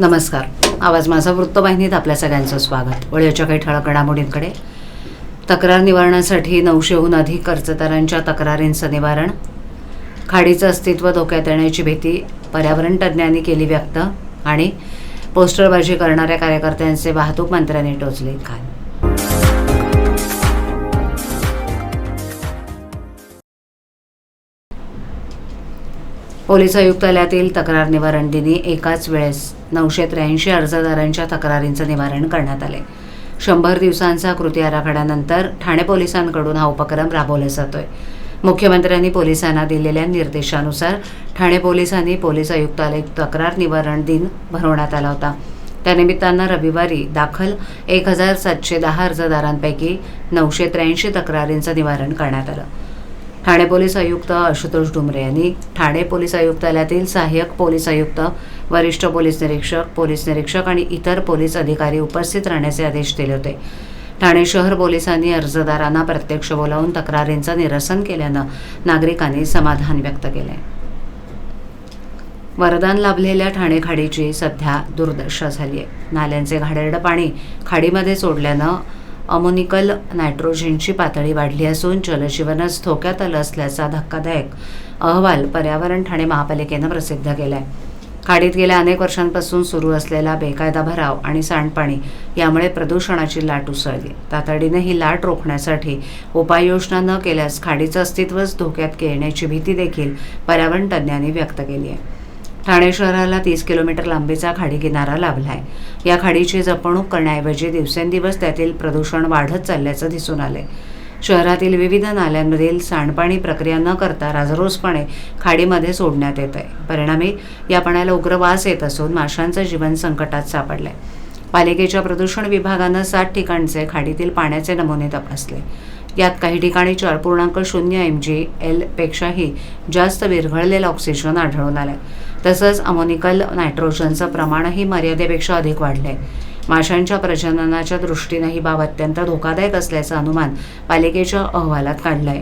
नमस्कार. आवाज माझा वृत्तवाहिनीत आपल्या सगळ्यांचं स्वागत. वळ्याच्या काही ठळक घडामोडींकडे. तक्रार निवारणासाठी नऊशेहून अधिक कर्जदारांच्या तक्रारींचं निवारण. खाडीचं अस्तित्व धोक्यात येण्याची भीती पर्यावरण तज्ज्ञांनी केली व्यक्त आणि पोस्टरबाजी करणाऱ्या कार्यकर्त्यांचे वाहतूक मंत्र्यांनी टोचले घाल पोलीस आयुक्तालयातील तक्रार निवारण दिनी एकाच वेळेस नऊशे त्र्याऐंशी अर्जदारांच्या तक्रारींचं निवारण करण्यात आले. शंभर दिवसांचा कृती आराखड्यानंतर ठाणे पोलिसांकडून हा उपक्रम राबवला जातोय. मुख्यमंत्र्यांनी पोलिसांना दिलेल्या निर्देशानुसार ठाणे पोलिसांनी पोलीस आयुक्तालय तक्रार निवारण दिन भरवण्यात आला होता. त्यानिमित्तानं रविवारी दाखल एक हजार सातशे दहा अर्जदारांपैकी नऊशे त्र्याऐंशी तक्रारींचं निवारण करण्यात आलं. ठाणे पोलीस आयुक्त आशुतोष डुमरे यांनी ठाणे पोलीस आयुक्तालयातील सहाय्यक पोलीस आयुक्त वरिष्ठ पोलीस निरीक्षक पोलीस निरीक्षक आणि इतर पोलीस अधिकारी उपस्थित राहण्याचे आदेश दिले होते. ठाणे शहर पोलिसांनी अर्जदारांना प्रत्यक्ष बोलावून तक्रारींचं निरसन केल्यानं नागरिकांनी समाधान व्यक्त केले. वरदान लाभलेल्या ठाणे खाडीची सध्या दुर्दशा झाली आहे नाल्यांचे घाणेरडं पाणी खाडीमध्ये सोडल्यानं अमोनिकल नायट्रोजनची पातळी वाढली असून जलजीवनच धोक्यात आलं असल्याचा धक्कादायक अहवाल पर्यावरण ठाणे महापालिकेनं प्रसिद्ध केला आहे खाडीत गेल्या अनेक वर्षांपासून सुरू असलेला बेकायदा भराव आणि सांडपाणी यामुळे प्रदूषणाची लाट उसळली. तातडीनं ही लाट रोखण्यासाठी उपाययोजना न केल्यास खाडीचं अस्तित्वच धोक्यात येण्याची भीती देखील पर्यावरण तज्ज्ञांनी व्यक्त केली आहे. ठाणे शहराला तीस किलोमीटर लांबीचा खाडी किनारा लाभला आहे या खाडीची जपणूक करण्याऐवजी दिवसेंदिवस त्यातील प्रदूषण वाढत चालल्याचं दिसून आलं शहरातील विविध नाल्यांमधील सांडपाणी प्रक्रिया न करता राजरोसपणे खाडीमध्ये सोडण्यात येत आहे परिणामी या पाण्याला उग्र वास येत असून माशांचं जीवन संकटात सापडलंय. पालिकेच्या प्रदूषण विभागानं सात ठिकाणचे खाडीतील पाण्याचे नमुने तपासले. यात काही ठिकाणी चार पूर्णांक शून्य एम जी एलपेक्षाही जास्त विरघळलेलं ऑक्सिजन आढळून आलंय. तसंच अमोनिकल नायट्रोजनचं प्रमाणही मर्यादेपेक्षा अधिक वाढलं आहे माशांच्या प्रजननाच्या दृष्टीनं ही बाब अत्यंत धोकादायक असल्याचं अनुमान पालिकेच्या अहवालात काढलंय.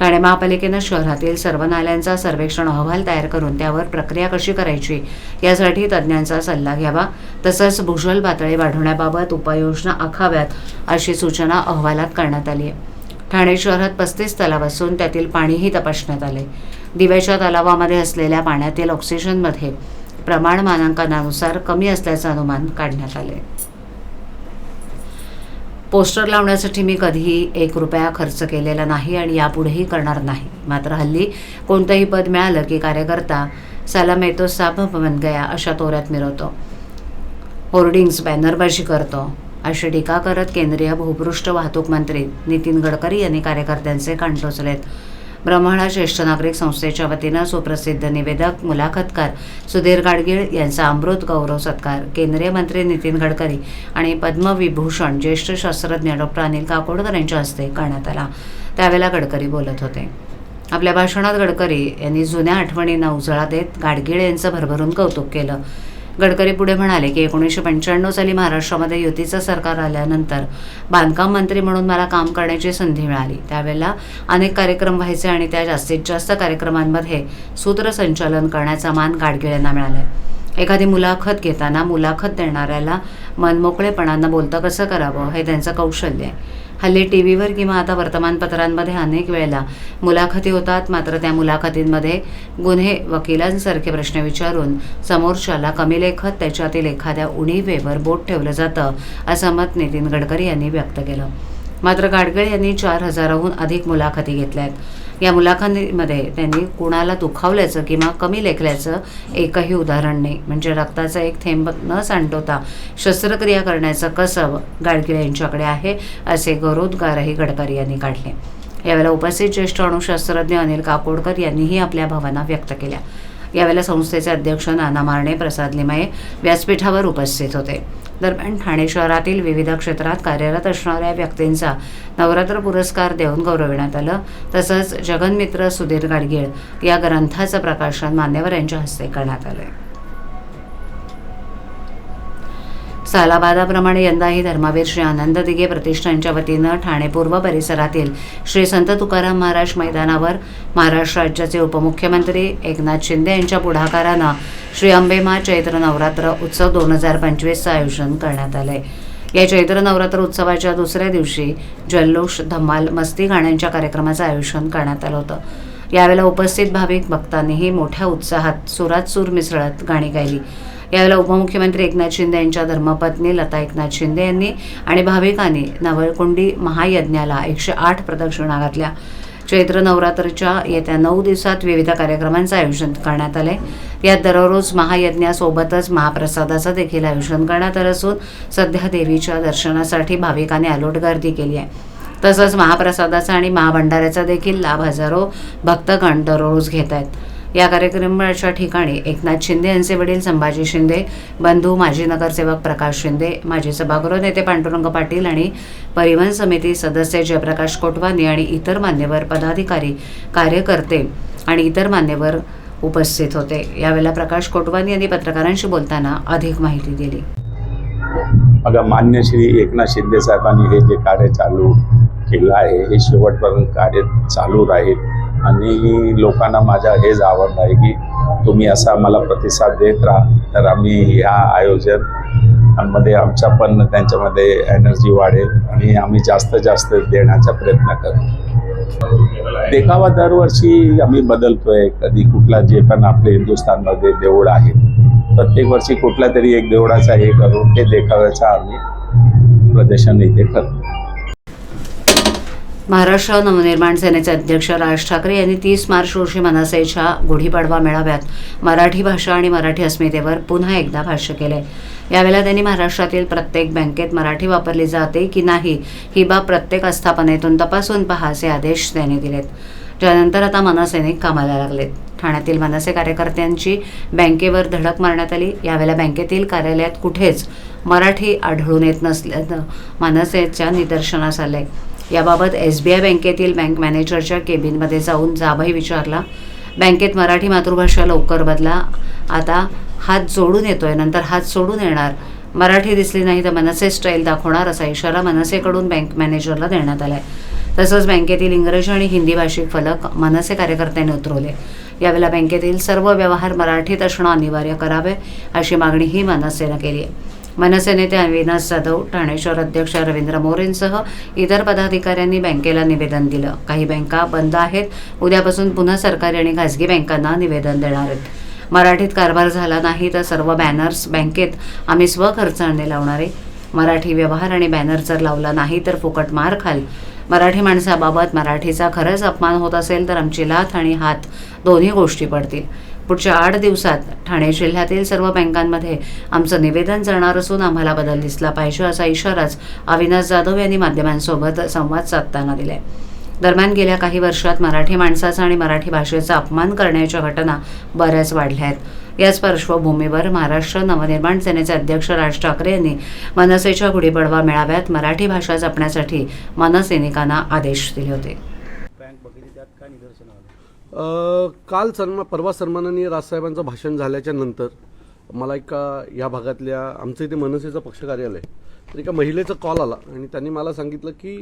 ठाणे महापालिकेनं शहरातील सर्व नाल्यांचा सर्वेक्षण अहवाल तयार करून त्यावर प्रक्रिया कशी करायची यासाठी तज्ज्ञांचा सल्ला घ्यावा. तसंच भूजल पातळी वाढवण्याबाबत उपाययोजना आखाव्यात अशी सूचना अहवालात करण्यात आली आहे ठाणे शहरात पस्तीस तलाव असून त्यातील पाणीही तपासण्यात आले दिव्याच्या तलावामध्ये असलेल्या पाण्यातील ऑक्सिजनमध्ये प्रमाण मानांकनानुसार कमी असल्याचं अनुमान काढण्यात आले पोस्टर लावण्यासाठी मी कधीही एक रुपया खर्च केलेला नाही आणि यापुढेही करणार नाही. मात्र हल्ली कोणतंही पद मिळालं की कार्यकर्ता सलाम येतो साब बन गया अशा तोऱ्यात मिरवतो. होर्डिंग्स बॅनरबाजी करतो. अशी टीका करत केंद्रीय भूपृष्ठ वाहतूक मंत्री नितीन गडकरी यांनी कार्यकर्त्यांचे कान टोचलेत. ब्रह्मणा ज्येष्ठ नागरिक संस्थेच्या वतीनं सुप्रसिद्ध निवेदक मुलाखतकार सुधीर गाडगीळ यांचा अमृत गौरव सत्कार केंद्रीय मंत्री नितीन गडकरी आणि पद्मविभूषण ज्येष्ठ शास्त्रज्ञ डॉक्टर अनिल काकोडकर यांच्या हस्ते करण्यात आला. त्यावेळेला गडकरी बोलत होते. आपल्या भाषणात गडकरी यांनी जुन्या आठवणींना उजळा देत गाडगीळ यांचं भरभरून कौतुक केलं. गडकरी पुढे म्हणाले की एकोणीसशे पंच्याण्णव साली महाराष्ट्रामध्ये युतीचं सरकार आल्यानंतर बांधकाम मंत्री म्हणून मला काम करण्याची संधी मिळाली. त्यावेळेला अनेक कार्यक्रम व्हायचे आणि त्या जास्तीत जास्त कार्यक्रमांमध्ये सूत्रसंचालन करण्याचा मान गाडगीळ यांना मिळाला. एखादी मुलाखत घेताना मुलाखत देणाऱ्याला मनमोकळेपणानं बोलता कसं करावं हे त्यांचं कौशल्य आहे. हल्ली टी व्हीवर किंवा आता वर्तमानपत्रांमध्ये अनेक वेळेला मुलाखती होतात. मात्र त्या मुलाखतींमध्ये गुन्हे वकिलांसारखे प्रश्न विचारून समोरच्याला कमी लेखत त्याच्यातील एखाद्या उणीवेवर बोट ठेवलं जातं असं मत नितीन गडकरी यांनी व्यक्त केलं. मात्र गाडगीळ यांनी चार हजाराहून अधिक मुलाखती घेतल्या आहेत. या मुलाखतीमध्ये त्यांनी कुणाला दुखावल्याचं किंवा कमी लेखल्याचं एकही उदाहरण नाही. म्हणजे रक्ताचा एक थेंब न सांडवता शस्त्रक्रिया करण्याचं कसब गाडगीळ यांच्याकडे आहे असे गौरवोद्गारही गडकरी यांनी काढले. यावेळेला उपस्थित ज्येष्ठ अणुशास्त्रज्ञ अनिल काकोडकर यांनीही आपल्या भावना व्यक्त केल्या. यावेळेला संस्थेचे अध्यक्ष नाना मारणे प्रसाद लिमाये व्यासपीठावर उपस्थित होते. दरम्यान ठाणे शहरातील विविध क्षेत्रात कार्यरत असणाऱ्या व्यक्तींचा नवरात्र पुरस्कार देऊन गौरविण्यात आलं. तसंच जगनमित्र सुधीर गाडगीळ या ग्रंथाचं प्रकाशन मान्यवर यांच्या हस्ते करण्यात आलं सालाबादाप्रमाणे यंदाही धर्मवीर श्री आनंद दिघे प्रतिष्ठानच्या वतीनं ठाणे पूर्व परिसरातील श्री संत तुकाराम महाराज मैदानावर महाराष्ट्र राज्याचे उपमुख्यमंत्री एकनाथ शिंदे यांच्या पुढाकारानं श्री अंबेमा चैत्र नवरात्र उत्सव दोन हजार पंचवीसचं आयोजन करण्यात आलंय. या चैत्र नवरात्र उत्सवाच्या दुसऱ्या दिवशी जल्लोष धम्माल मस्ती गाण्यांच्या कार्यक्रमाचं आयोजन करण्यात आलं होतं. यावेळेला उपस्थित भाविक भक्तांनीही मोठ्या उत्साहात सुरात सूर मिसळत गाणी गायली. यावेळेला उपमुख्यमंत्री एकनाथ शिंदे यांच्या धर्मपत्नी लता एकनाथ शिंदे यांनी आणि भाविकांनी नवळकुंडी महायज्ञाला एकशे आठ प्रदक्षिणा घातल्या. चैत्र नवरात्रच्या येत्या नऊ दिवसात विविध कार्यक्रमांचं आयोजन करण्यात आले यात दररोज महायज्ञासोबतच महाप्रसादाचं देखील आयोजन करण्यात आलं असून सध्या देवीच्या दर्शनासाठी भाविकांनी अलोट गर्दी केली आहे. तसंच महाप्रसादाचा आणि महाभंडाऱ्याचा देखील लाभ हजारो भक्तगण दररोज घेत आहेत. या कार्यक्रमाच्या ठिकाणी एकनाथ शिंदे यांचे वडील संभाजी शिंदे बंधू माजी नगरसेवक प्रकाश शिंदे माजी सभागृह नेते पांडुरंग पाटील आणि परिवहन समिती सदस्य जयप्रकाश कोटवानी आणि इतर मान्यवर पदाधिकारी कार्यकर्ते आणि इतर मान्यवर उपस्थित होते. यावेळेला प्रकाश कोटवानी यांनी पत्रकारांशी बोलताना अधिक माहिती दिली. बघा मान्य श्री एकनाथ शिंदे साहेबांनी हे जे कार्य चालू केलं आहे हे शेवटपर्यंत कार्य चालू राहील. आणि लोकांना माझ्या हेच आवडलं आहे की तुम्ही असा आम्हाला प्रतिसाद देत राहा. तर आम्ही ह्या आयोजनमध्ये आमच्या पण त्यांच्यामध्ये एनर्जी वाढेल आणि आम्ही जास्त जास्त देण्याचा प्रयत्न करू. देखावा दरवर्षी आम्ही बदलतोय. कधी कुठला जे पण आपले हिंदुस्थानमध्ये देऊळ आहे प्रत्येक वर्षी कुठल्या तरी एक देवळाचा हे करून ते देखाव्याचा आम्ही प्रदर्शन इथे करतो. महाराष्ट्र नवनिर्माण सेनेचे अध्यक्ष राज ठाकरे यांनी तीस मार्च रोजी मनसेच्या गुढीपाडवा मेळाव्यात मराठी भाषा आणि मराठी अस्मितेवर पुन्हा एकदा भाष्य केले. यावेळेला त्यांनी महाराष्ट्रातील प्रत्येक बँकेत मराठी वापरली जाते की नाही ही बाब प्रत्येक आस्थापनेतून तपासून पहा असे आदेश त्यांनी दिलेत. त्यानंतर आता मनसेने कामाला लागलेत. ठाण्यातील मनसे कार्यकर्त्यांची बँकेवर धडक मारण्यात आली. यावेळेला बँकेतील कार्यालयात कुठेच मराठी आढळून येत नसल्याचं मनसेच्या निदर्शनास आले. याबाबत एस बी आय बँकेतील बँक मॅनेजरच्या केबिनमध्ये जाऊन जाबही विचारला. बँकेत मराठी मातृभाषा लवकर बदला. आता हात जोडून येतोय नंतर हात सोडून येणार. मराठी दिसली नाही तर मनसे स्टाईल दाखवणार असा इशारा मनसेकडून बँक मॅनेजरला देण्यात आलाय. तसंच बँकेतील इंग्रजी आणि हिंदी भाषिक फलक मनसे कार्यकर्त्यांनी उतरवले. यावेळेला बँकेतील सर्व व्यवहार मराठीत असणं अनिवार्य करावे अशी मागणीही मनसेनं केली आहे. मनसे नेते अविनाश जाधव ठाणे शहर अध्यक्ष रवींद्र मोरेंसह इतर पदाधिकाऱ्यांनी बँकेला निवेदन दिलं. काही बँका बंद आहेत. उद्यापासून पुन्हा सरकारी आणि खासगी बँकांना निवेदन देणार आहेत. मराठीत कारभार झाला नाही तर सर्व बॅनर्स बँकेत आम्ही स्वखर्चाने लावणारे. मराठी व्यवहार आणि बॅनर जर लावला नाही तर फुकट मार खाल. मराठी माणसाबाबत मराठीचा खरंच अपमान होत असेल तर आमची लाथ आणि हात दोन्ही गोष्टी पडतील. पुढच्या आठ दिवसात ठाणे जिल्ह्यातील सर्व बँकांमध्ये आमचं निवेदन जाणार असून आम्हाला बदल दिसला पाहिजे असा इशाराच अविनाश जाधव यांनी माध्यमांसोबत संवाद साधताना दिलाय. दरम्यान गेल्या काही वर्षात मराठी माणसाचा आणि मराठी भाषेचा अपमान करण्याच्या घटना बऱ्याच वाढल्या आहेत. याच पार्श्वभूमीवर महाराष्ट्र नवनिर्माण सेनेचे अध्यक्ष राज ठाकरे यांनी मनसेच्या गुढीपाडवा मेळाव्यात मराठी भाषा जपण्यासाठी मनसैनिकांना आदेश दिले होते बँक बघितली त्यात काय निदर्शन आलं अ, काल सन्मा परवा सन्माननीय राजसाहेबांचं भाषण झाल्याच्यानंतर मला एका या भागातल्या आमचं इथे मनसेचं पक्ष कार्यालय तर एका महिलेचा कॉल आला आणि त्यांनी मला सांगितलं की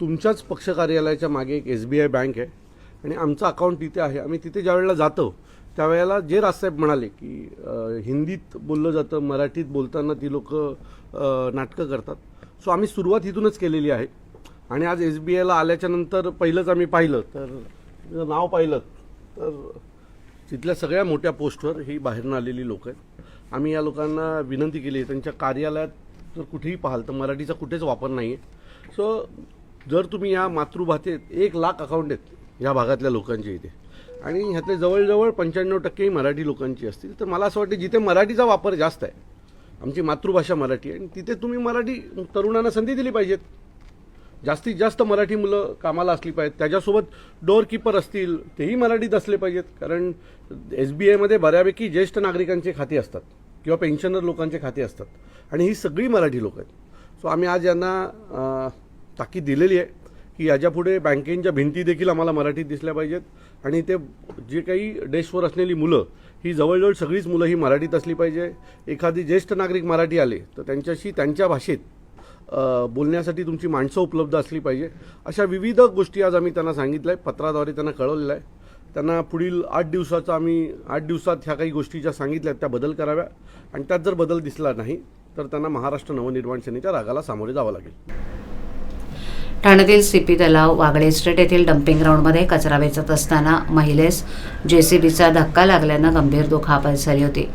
तुमच्याच पक्ष कार्यालयाच्या मागे एक एस बी आय बँक आहे आणि आमचं अकाउंट तिथे आहे. आम्ही तिथे ज्यावेळेला जातो त्यावेळेला जे राजसाहेब म्हणाले की हिंदीत बोललं जातं मराठीत बोलताना ती लोक नाटकं करतात. सो आम्ही सुरुवात इथूनच केलेली आहे. आणि आज एस बी आयला आल्याच्यानंतर पहिलंच आम्ही पाहिलं तर जर नाव पाहिलं तर तिथल्या सगळ्या मोठ्या पोस्टवर ही बाहेरून आलेली लोक आहेत. आम्ही या लोकांना विनंती केली आहे त्यांच्या कार्यालयात जर कुठेही पाहाल तर मराठीचा कुठेच वापर नाही आहे सो जर तुम्ही या मातृभाषेत एक लाख अकाउंट आहेत या भागातल्या लोकांचे इथे आणि ह्यातले जवळजवळ पंच्याण्णव टक्के मराठी लोकांची असतील तर मला असं वाटते जिथे मराठीचा वापर जास्त आहे आमची मातृभाषा मराठी आहे आणि तिथे तुम्ही मराठी तरुणांना संधी दिली पाहिजेत. जास्तीत जास्त मराठी मुलं कामाला असली पाहिजेत. त्याच्यासोबत डोअरकीपर असतील तेही मराठीत असले पाहिजेत. कारण एस बी आयमध्ये बऱ्यापैकी ज्येष्ठ नागरिकांचे खाते असतात किंवा पेन्शनर लोकांचे खाते असतात. आणि ही सगळी मराठी लोक आहेत. सो आम्ही आज यांना ताकीद दिलेली आहे की याच्यापुढे बँकेच्या भिंती देखील आम्हाला मराठीत दिसल्या पाहिजेत. आणि ते जे काही डेस्कवर असलेली मुलं ही जवळजवळ सगळीच मुलं ही मराठीत असली पाहिजे. एखादी ज्येष्ठ नागरिक मराठी आले तर त्यांच्याशी त्यांच्या भाषेत बोलण्यासाठी तुमची माणसं उपलब्ध असली पाहिजे. अशा विविध गोष्टी आज आम्ही त्यांना सांगितलं आहे पत्राद्वारे त्यांना कळवलेलं आहे त्यांना पुढील आठ दिवसाचा आम्ही आठ दिवसात ह्या काही गोष्टी ज्या सांगितल्या आहेत त्या बदल कराव्या. आणि त्यात जर बदल दिसला नाही तर त्यांना महाराष्ट्र नवनिर्माण सेनेच्या रागाला सामोरे जावं लागेल. ठाण्यातील सीपी तलाव वागळे स्टेट येथील डम्पिंग ग्राउंडमध्ये कचरा वेचत असताना महिलेस जेसीबीचा धक्का लागल्यानं गंभीर दुखापत झाली होती.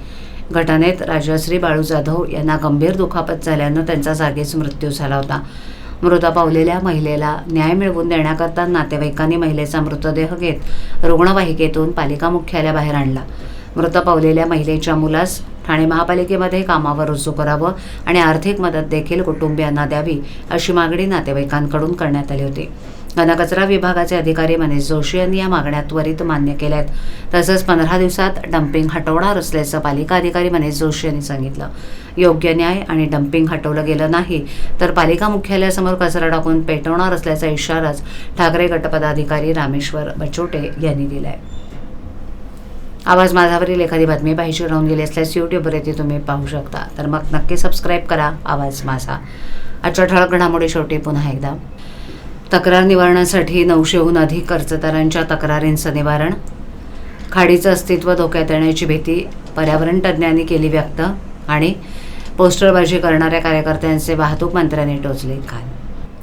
घटनेत राजश्री बाळू जाधव यांना गंभीर दुखापत झाल्यानं त्यांचा जागीच मृत्यू झाला होता. मृत पावलेल्या महिलेला न्याय मिळवून देण्याकरता नातेवाईकांनी महिलेचा मृतदेह घेत रुग्णवाहिकेतून पालिका मुख्यालयाबाहेर आणला. मृत पावलेल्या महिलेच्या मुलास ठाणे महापालिकेमध्ये कामावर रुजू करावं आणि आर्थिक मदत देखील कुटुंबियांना द्यावी अशी मागणी नातेवाईकांकडून करण्यात आली होती. घनकचरा विभागाचे अधिकारी मनीष जोशी यांनी या मागण्या त्वरित मान्य केल्या आहेत तसंच पंधरा दिवसात डम्पिंग हटवणार असल्याचं पालिका अधिकारी मनीष जोशी यांनी सांगितलं. योग्य न्याय आणि डम्पिंग हटवलं गेलं नाही तर पालिका मुख्यालयासमोर कचरा टाकून पेटवणार असल्याचा इशाराच ठाकरे गटपदाधिकारी रामेश्वर बचोटे यांनी दिला आहे आवाज माझावरील एखादी बातमी पाहिजे राहून गेली असल्यास यूट्यूबवर येथे तुम्ही पाहू शकता. तर मग नक्की सबस्क्राईब करा आवाज माझा. आजच्या ठळक घडामोडी शेवटी पुन्हा एकदा. तक्रार निवारणासाठी नऊशेहून अधिक कर्जदारांच्या तक्रारींचं निवारण. खाडीचं अस्तित्व धोक्यात येण्याची भीती पर्यावरण तज्ज्ञांनी केली व्यक्त आणि पोस्टरबाजी करणाऱ्या कार्यकर्त्यांचे वाहतूक मंत्र्यांनी टोचले काल